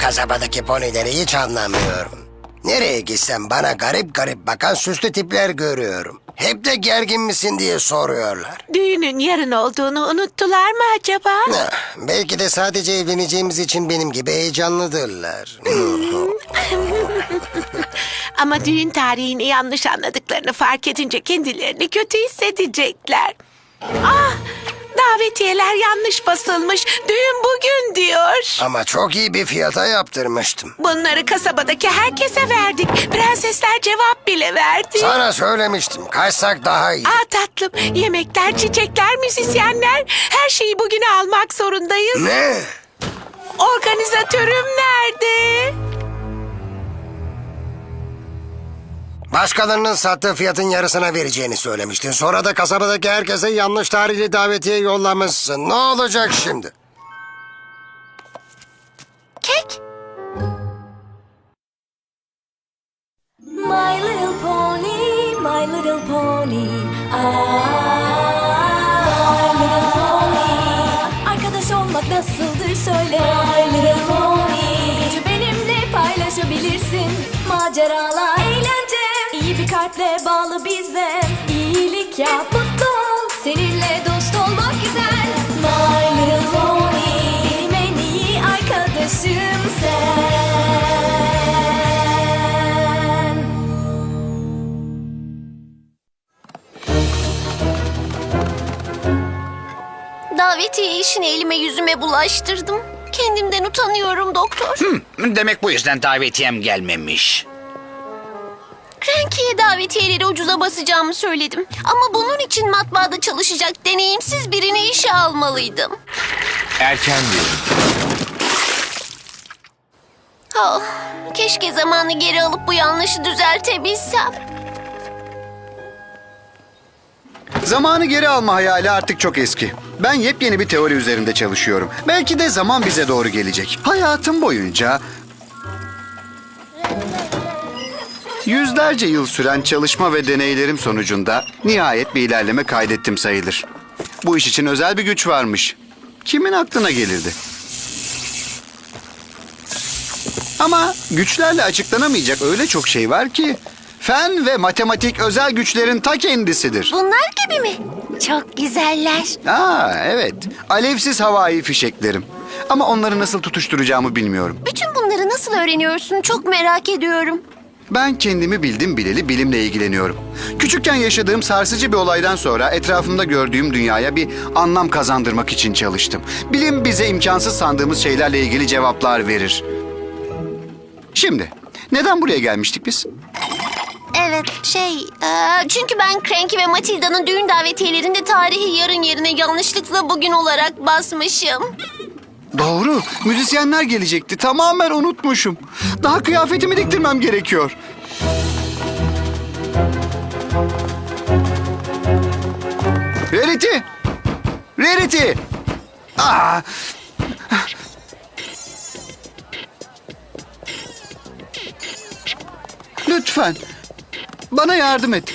kasabadaki ponileri hiç anlamıyorum. Nereye gitsem bana garip garip bakan süslü tipler görüyorum. Hep de gergin misin diye soruyorlar. Düğünün yarın olduğunu unuttular mı acaba? Ah, Belki de sadece evleneceğimiz için benim gibi heyecanlıdırlar. Ama düğün tarihini yanlış anladıklarını fark edince kendilerini kötü hissedecekler. Ah! Davetiyeler yanlış basılmış. Düğün bugün diyor. Ama çok iyi bir fiyata yaptırmıştım. Bunları kasabadaki herkese verdik. Prensesler cevap bile verdi. Sana söylemiştim. Kaçsak daha iyi. Ah tatlım, yemekler, çiçekler, müzisyenler. Her şeyi bugüne almak zorundayız. Ne? Organizatörüm nerede? Başkalarının sattığı fiyatın yarısına vereceğini söylemiştin. Sonra da kasabadaki herkese yanlış tarihli davetiye yollamışsın. Ne olacak şimdi? Kek. My little pony, my little pony. I, yap, mutlu ol. Seninle dost olmak güzel. My little pony. Benim en iyi arkadaşım sen. Davetiye işini elime yüzüme bulaştırdım. Kendimden utanıyorum doktor. Demek bu yüzden davetiyem gelmemiş. Cranky'ye davetiyeleri ucuza basacağımı söyledim. Ama bunun için matbaada çalışacak deneyimsiz birini işe almalıydım. Erken bir. Oh, keşke zamanı geri alıp bu yanlışı düzeltebilsem. Zamanı geri alma hayali artık çok eski. Ben yepyeni bir teori üzerinde çalışıyorum. Belki de zaman bize doğru gelecek. Hayatım boyunca yüzlerce yıl süren çalışma ve deneylerim sonucunda nihayet bir ilerleme kaydettim sayılır. Bu iş için özel bir güç varmış. Kimin aklına gelirdi? Ama güçlerle açıklanamayacak öyle çok şey var ki fen ve matematik özel güçlerin ta kendisidir. Bunlar gibi mi? Çok güzeller. Aa evet. Alevsiz havai fişeklerim. Ama onları nasıl tutuşturacağımı bilmiyorum. Bütün bunları nasıl öğreniyorsun çok merak ediyorum. Ben kendimi bildim bileli bilimle ilgileniyorum. Küçükken yaşadığım sarsıcı bir olaydan sonra etrafımda gördüğüm dünyaya bir anlam kazandırmak için çalıştım. Bilim bize imkansız sandığımız şeylerle ilgili cevaplar verir. Şimdi neden buraya gelmiştik biz? Evet şey eee, çünkü ben Cranky ve Matilda'nın düğün davetiyelerinde tarihi yarın yerine yanlışlıkla bugün olarak basmışım. Doğru. Müzisyenler gelecekti. Tamamen unutmuşum. Daha kıyafetimi diktirmem gerekiyor. Rarity! Rarity! Aa! Lütfen. Bana yardım et.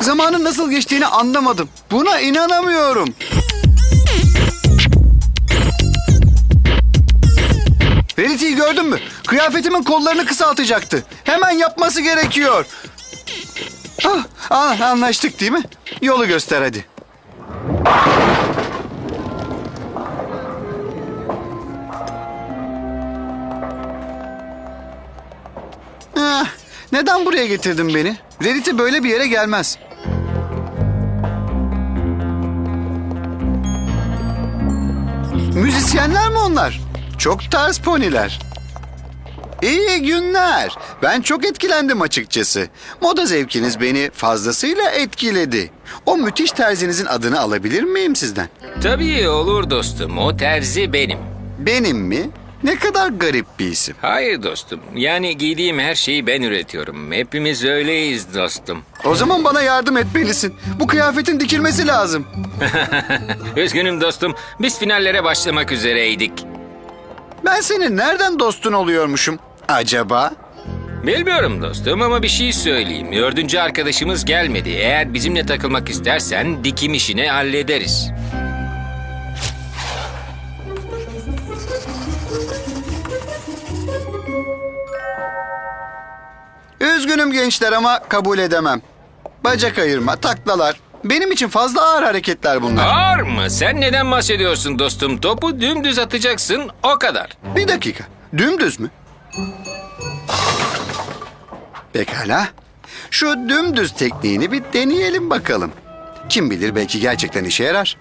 Zamanın nasıl geçtiğini anlamadım. Buna inanamıyorum. Gördün mü? Kıyafetimin kollarını kısaltacaktı. Hemen yapması gerekiyor. Ah, ah, anlaştık değil mi? Yolu göster hadi. Ah, neden buraya getirdin beni? Verity böyle bir yere gelmez. Müzisyenler mi onlar? Çok ters poniler. İyi günler. Ben çok etkilendim açıkçası. Moda zevkiniz beni fazlasıyla etkiledi. O müthiş terzinizin adını alabilir miyim sizden? Tabii olur dostum. O terzi benim. Benim mi? Ne kadar garip bir isim. Hayır dostum. Yani giydiğim her şeyi ben üretiyorum. Hepimiz öyleyiz dostum. O zaman bana yardım etmelisin. Bu kıyafetin dikilmesi lazım. Üzgünüm dostum. Biz finallere başlamak üzereydik. Ben senin nereden dostun oluyormuşum? acaba? Bilmiyorum dostum ama bir şey söyleyeyim. Dördüncü arkadaşımız gelmedi. Eğer bizimle takılmak istersen dikim işini hallederiz. Üzgünüm gençler ama kabul edemem. Bacak ayırma, taklalar. Benim için fazla ağır hareketler bunlar. Ağır mı? Sen neden bahsediyorsun dostum? Topu dümdüz atacaksın o kadar. Bir dakika. Dümdüz mü? Pekala. Şu dümdüz tekniğini bir deneyelim bakalım. Kim bilir belki gerçekten işe yarar.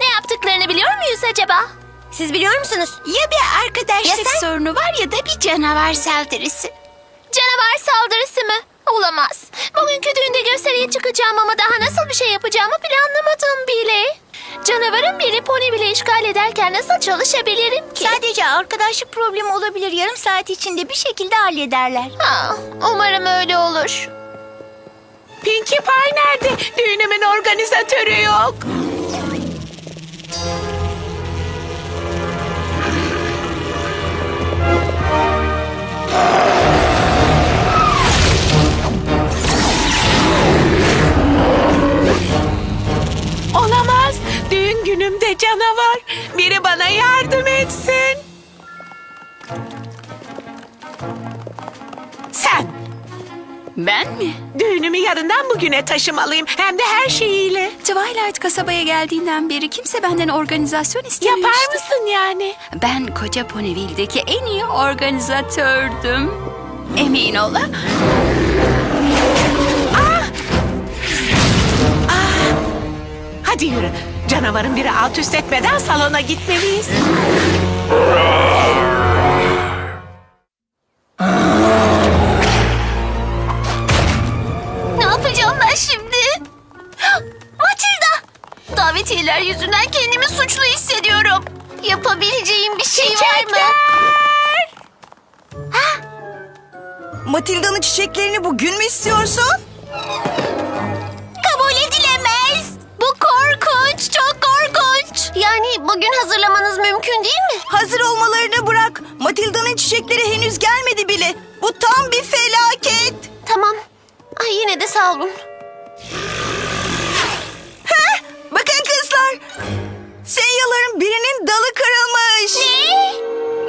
Ne yaptıklarını biliyor muyuz acaba? Siz biliyor musunuz? Ya bir arkadaşlık Ya sen? sorunu var ya da bir canavar saldırısı. Canavar saldırısı mı? Olamaz. Bugünkü düğünde gösteriye çıkacağım ama daha nasıl bir şey yapacağımı planlamadım bile. Canavarın biri pony bile işgal ederken nasıl çalışabilirim ki? Sadece arkadaşlık problemi olabilir. Yarım saat içinde bir şekilde hallederler. Ha, umarım öyle olur. Pinkie Pie nerede? Düğünümün organizatörü yok. Günümde canavar. Biri bana yardım etsin. Sen. Ben mi? Düğünümü yarından bugüne taşımalıyım. Hem de her şeyiyle. Twilight kasabaya geldiğinden beri kimse benden organizasyon istememişti. Yapar mısın yani? Ben koca Ponyville'deki en iyi organizatördüm. Emin ol. Hadi yürü. Canavarın biri alt üst etmeden salona gitmeliyiz. Ne yapacağım ben şimdi? Matilda! Davetiyeler yüzünden kendimi suçlu hissediyorum. Yapabileceğim bir şey var mı? Matilda'nın çiçeklerini bugün mü istiyorsun? Korkunç, çok korkunç. Yani bugün hazırlamanız mümkün değil mi? Hazır olmalarını bırak. Matilda'nın çiçekleri henüz gelmedi bile. Bu tam bir felaket. Tamam. Ay yine de sağ olun. Bakın kızlar. Senyaların birinin dalı kırılmış. Ne?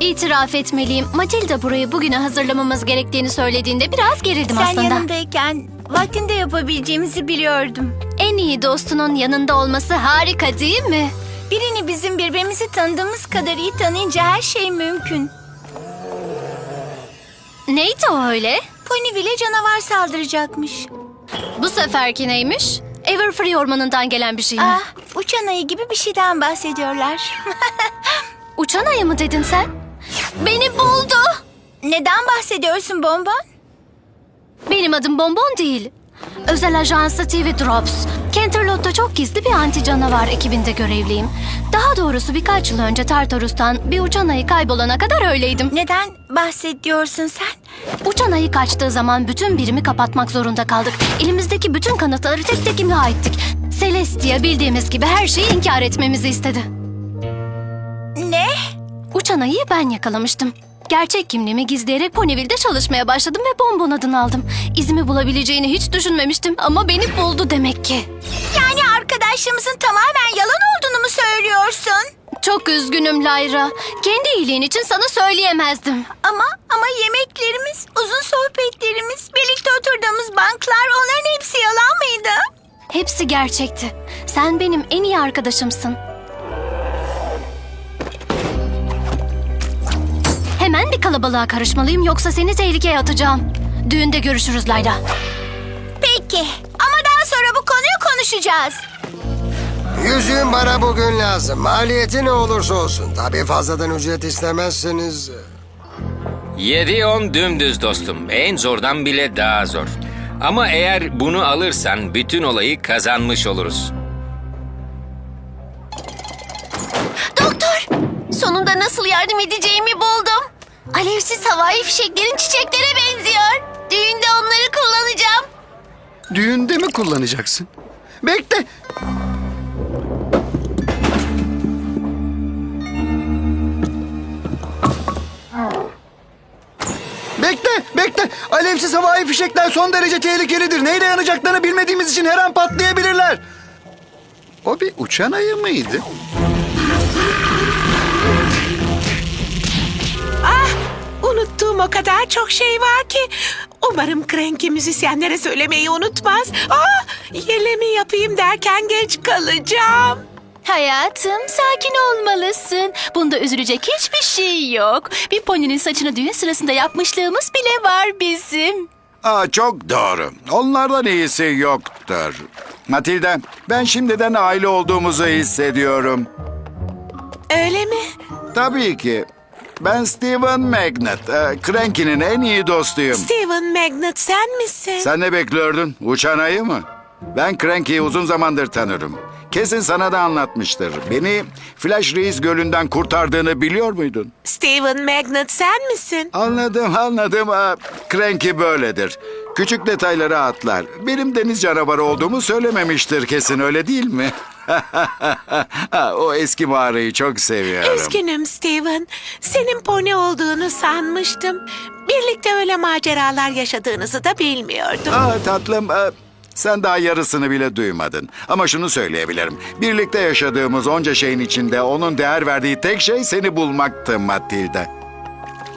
İtiraf etmeliyim. Matilda burayı bugüne hazırlamamız gerektiğini söylediğinde biraz gerildim Sen aslında. yanımdayken vaktinde yapabileceğimizi biliyordum. En iyi dostunun yanında olması harika değil mi? Birini bizim birbirimizi tanıdığımız kadar iyi tanıyınca her şey mümkün. Neydi o öyle? Ponyville'e canavar saldıracakmış. Bu seferki neymiş? Everfree ormanından gelen bir şey mi? Ah, uçan ayı gibi bir şeyden bahsediyorlar. Uçan ayı mı dedin sen? Beni buldu. Neden bahsediyorsun Bonbon? Benim adım Bonbon değil. Özel ajansı TV Drops. Canterlot'ta çok gizli bir anti canavar ekibinde görevliyim. Daha doğrusu birkaç yıl önce Tartarus'tan bir uçan ayı kaybolana kadar öyleydim. Neden bahsediyorsun sen? Uçan ayı kaçtığı zaman bütün birimi kapatmak zorunda kaldık. Elimizdeki bütün kanıtları tek tek imha ettik. Celestia bildiğimiz gibi her şeyi inkar etmemizi istedi. Ayıyı ben yakalamıştım. Gerçek kimliğimi gizleyerek Ponyville'de çalışmaya başladım ve Bonbon adını aldım. İzimi bulabileceğini hiç düşünmemiştim ama beni buldu demek ki. Yani arkadaşlığımızın tamamen yalan olduğunu mu söylüyorsun? Çok üzgünüm Layra. Kendi iyiliğin için sana söyleyemezdim. Ama ama yemeklerimiz, uzun sohbetlerimiz, birlikte oturduğumuz banklar onların hepsi yalan mıydı? Hepsi gerçekti. Sen benim en iyi arkadaşımsın. Kalabalığa karışmalıyım yoksa seni tehlikeye atacağım. Düğünde görüşürüz Layla. Peki ama daha sonra bu konuyu konuşacağız. Yüzüğün bana bugün lazım. Maliyeti ne olursa olsun. Tabii fazladan ücret istemezseniz... 7-10 dümdüz dostum. En zordan bile daha zor. Ama eğer bunu alırsan bütün olayı kazanmış oluruz. Doktor! Sonunda nasıl yardım edeceğimi buldum. Alevsiz havai fişeklerin çiçeklere benziyor. Düğünde onları kullanacağım. Düğünde mi kullanacaksın? Bekle. Bekle, bekle. Alevsiz havai fişekler son derece tehlikelidir. Neyle yanacaklarını bilmediğimiz için her an patlayabilirler. O bir uçan ayı mıydı? Unuttuğum o kadar çok şey var ki. Umarım Cranky müzisyenlere söylemeyi unutmaz. Ah, yelemi yapayım derken geç kalacağım. Hayatım sakin olmalısın. Bunda üzülecek hiçbir şey yok. Bir poninin saçını düğün sırasında yapmışlığımız bile var bizim. Aa, çok doğru. Onlardan iyisi yoktur. Matilda, ben şimdiden aile olduğumuzu hissediyorum. Öyle mi? Tabii ki. Ben Steven Magnet, e, Cranky'nin en iyi dostuyum. Steven Magnet sen misin? Sen ne bekliyordun? Uçan ayı mı? Ben Cranky'yi uzun zamandır tanırım. Kesin sana da anlatmıştır. Beni Flash Reis Gölü'nden kurtardığını biliyor muydun? Steven Magnet sen misin? Anladım, anladım. Aa, Cranky böyledir. Küçük detayları atlar. Benim deniz canavarı olduğumu söylememiştir kesin, öyle değil mi? Ha, o eski mağarayı çok seviyorum. Üzgünüm Steven. Senin pony olduğunu sanmıştım. Birlikte öyle maceralar yaşadığınızı da bilmiyordum. Aa, tatlım, aa, sen daha yarısını bile duymadın. Ama şunu söyleyebilirim. Birlikte yaşadığımız onca şeyin içinde onun değer verdiği tek şey seni bulmaktı Matilda.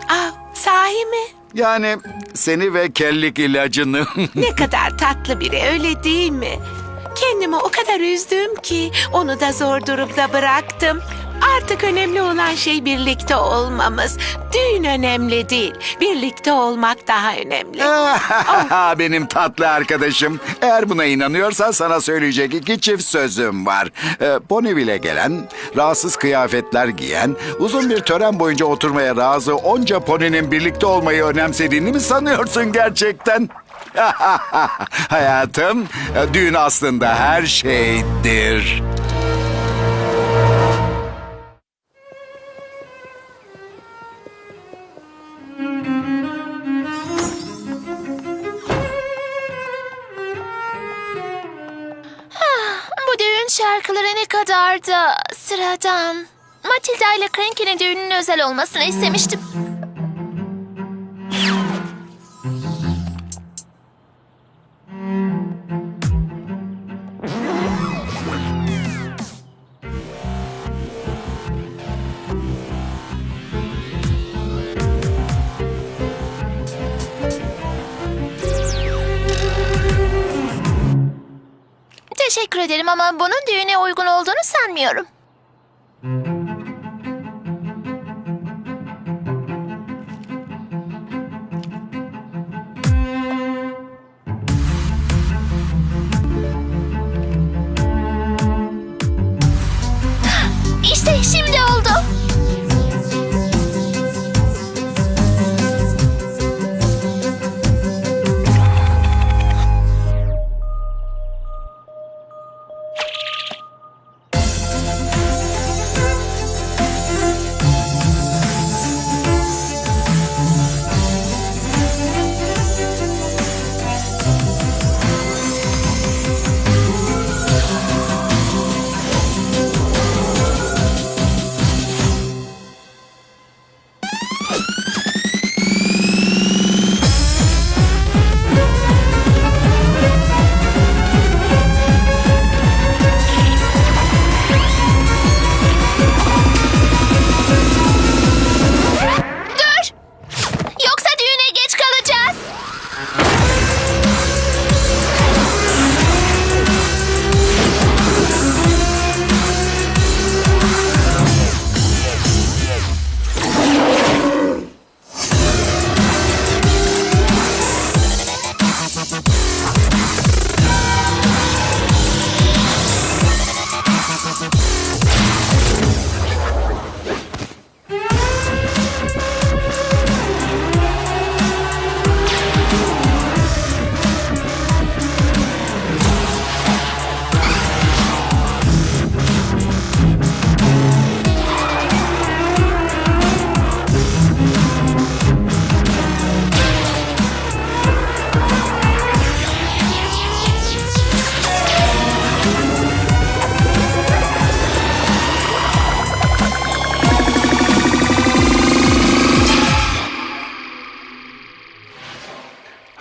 Ah, sahi mi? Yani seni ve kellik ilacını. Ne kadar tatlı biri öyle değil mi? Kendimi o kadar üzdüm ki onu da zor durumda bıraktım. Artık önemli olan şey birlikte olmamız. Düğün önemli değil. Birlikte olmak daha önemli. Benim tatlı arkadaşım. Eğer buna inanıyorsan sana söyleyecek iki çift sözüm var. Ee, Ponyville'e gelen, rahatsız kıyafetler giyen, uzun bir tören boyunca oturmaya razı onca poninin birlikte olmayı önemsediğini mi sanıyorsun gerçekten? Hayatım, düğün aslında her şeydir. Bu düğün şarkıları ne kadar da sıradan. Matilda ile Cranky'nin düğünün özel olmasını istemiştim. Teşekkür ederim ama bunun düğüne uygun olduğunu sanmıyorum.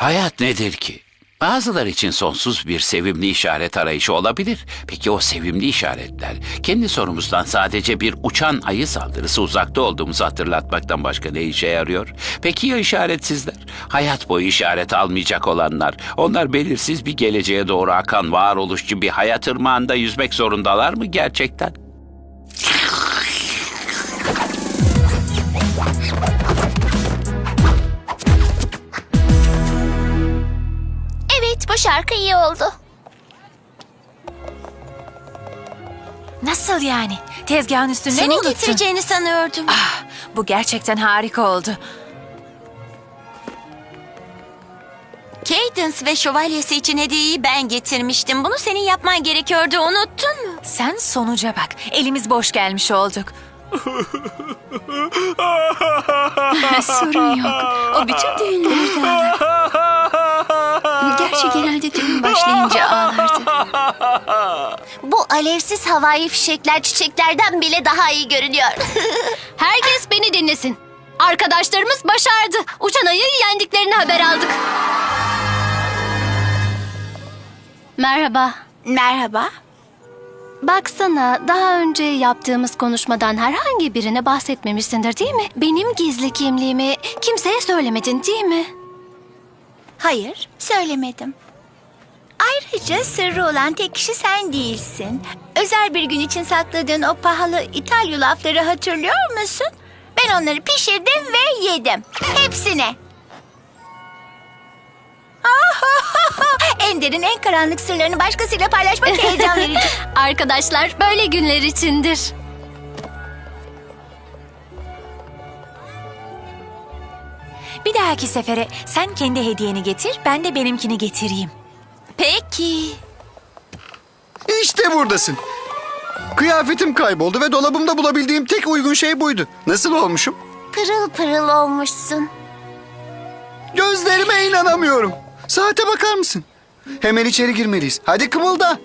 Hayat nedir ki? Bazıları için sonsuz bir sevimli işaret arayışı olabilir. Peki o sevimli işaretler kendi sorumuzdan sadece bir uçan ayı saldırısı uzakta olduğumuzu hatırlatmaktan başka ne işe yarıyor? Peki ya işaretsizler? Hayat boyu işaret almayacak olanlar. Onlar belirsiz bir geleceğe doğru akan varoluşçu bir hayat ırmağında yüzmek zorundalar mı gerçekten? Bu şarkı iyi oldu. Nasıl yani? Tezgahın üstünde mi Senin unuttun? getireceğini sanıyordum. Ah, bu gerçekten harika oldu. Cadence ve şövalyesi için hediyeyi ben getirmiştim. Bunu senin yapman gerekiyordu unuttun mu? Sen sonuca bak. Elimiz boş gelmiş olduk. Sorun yok. O bütün düğünlerde. Gerçi genelde düğün başlayınca ağlardı. Bu alevsiz havai fişekler çiçeklerden bile daha iyi görünüyor. Herkes beni dinlesin. Arkadaşlarımız başardı. Uçan ayıyı yendiklerini haber aldık. Merhaba. Merhaba. Baksana daha önce yaptığımız konuşmadan herhangi birine bahsetmemişsindir değil mi? Benim gizli kimliğimi kimseye söylemedin değil mi? Hayır, söylemedim. Ayrıca sırrı olan tek kişi sen değilsin. Özel bir gün için sakladığın o pahalı İtal yulafları hatırlıyor musun? Ben onları pişirdim ve yedim. Hepsine. Ender'in en karanlık sırlarını başkasıyla paylaşmak heyecan verici. Arkadaşlar böyle günler içindir. Bir dahaki sefere sen kendi hediyeni getir, ben de benimkini getireyim. Peki. İşte buradasın. Kıyafetim kayboldu ve dolabımda bulabildiğim tek uygun şey buydu. Nasıl olmuşum? Pırıl pırıl olmuşsun. Gözlerime inanamıyorum. Saate bakar mısın? Hemen içeri girmeliyiz. Hadi kımılda.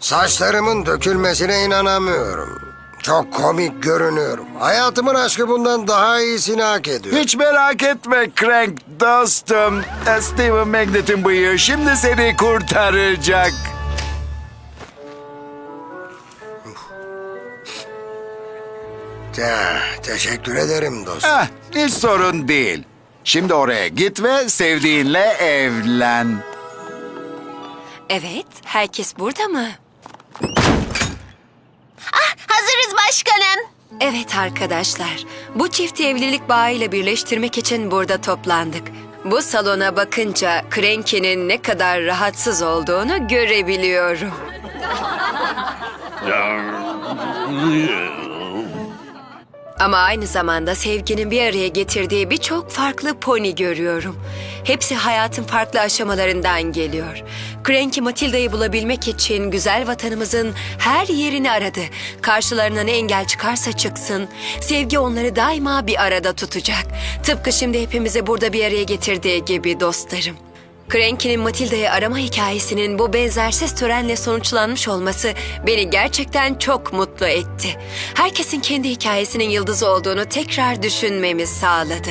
Saçlarımın dökülmesine inanamıyorum. Çok komik görünüyorum. Hayatımın aşkı bundan daha iyisini hak ediyor. Hiç merak etme Crank dostum. Steven Magnet'in bıyığı şimdi seni kurtaracak. Ya, teşekkür ederim dostum. Ah, hiç sorun değil. Şimdi oraya git ve sevdiğinle evlen. Evet, herkes burada mı? Hazırız başkanım. Evet arkadaşlar, bu çifti evlilik bağıyla birleştirmek için burada toplandık. Bu salona bakınca Cranky'nin ne kadar rahatsız olduğunu görebiliyorum. Ama aynı zamanda sevginin bir araya getirdiği birçok farklı pony görüyorum. Hepsi hayatın farklı aşamalarından geliyor. Cranky Matilda'yı bulabilmek için güzel vatanımızın her yerini aradı. Karşılarına ne engel çıkarsa çıksın, sevgi onları daima bir arada tutacak. Tıpkı şimdi hepimizi burada bir araya getirdiği gibi dostlarım. Cranky'nin Matilda'yı arama hikayesinin bu benzersiz törenle sonuçlanmış olması beni gerçekten çok mutlu etti. Herkesin kendi hikayesinin yıldızı olduğunu tekrar düşünmemiz sağladı.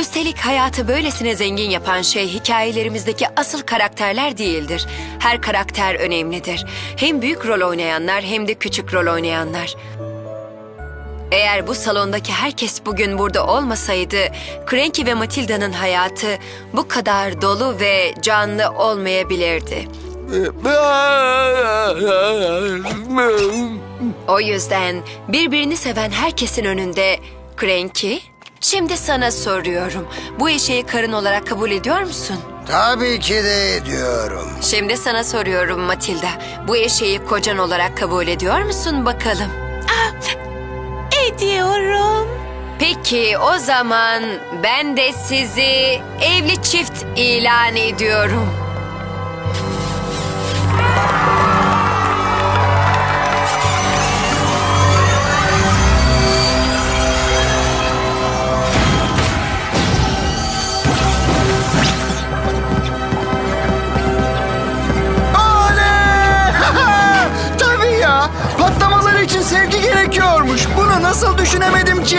Üstelik hayatı böylesine zengin yapan şey hikayelerimizdeki asıl karakterler değildir. Her karakter önemlidir. Hem büyük rol oynayanlar hem de küçük rol oynayanlar. Eğer bu salondaki herkes bugün burada olmasaydı, Cranky ve Matilda'nın hayatı bu kadar dolu ve canlı olmayabilirdi. O yüzden birbirini seven herkesin önünde Cranky, şimdi sana soruyorum. Bu eşeği karın olarak kabul ediyor musun? Tabii ki de ediyorum. Şimdi sana soruyorum Matilda. Bu eşeği kocan olarak kabul ediyor musun bakalım? Ediyorum. Peki o zaman ben de sizi evli çift ilan ediyorum. nasıl düşünemedim ki?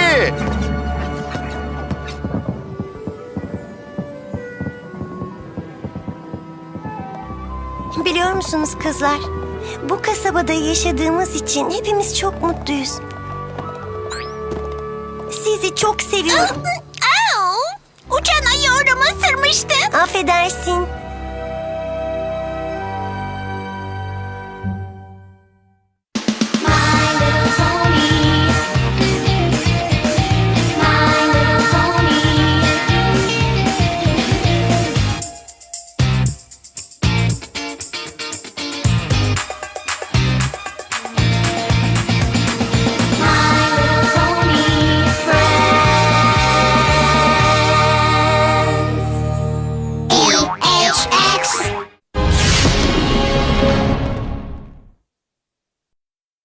Biliyor musunuz kızlar? Bu kasabada yaşadığımız için hepimiz çok mutluyuz. Sizi çok seviyorum. Uçan ayı orama sırmıştı. Affedersin.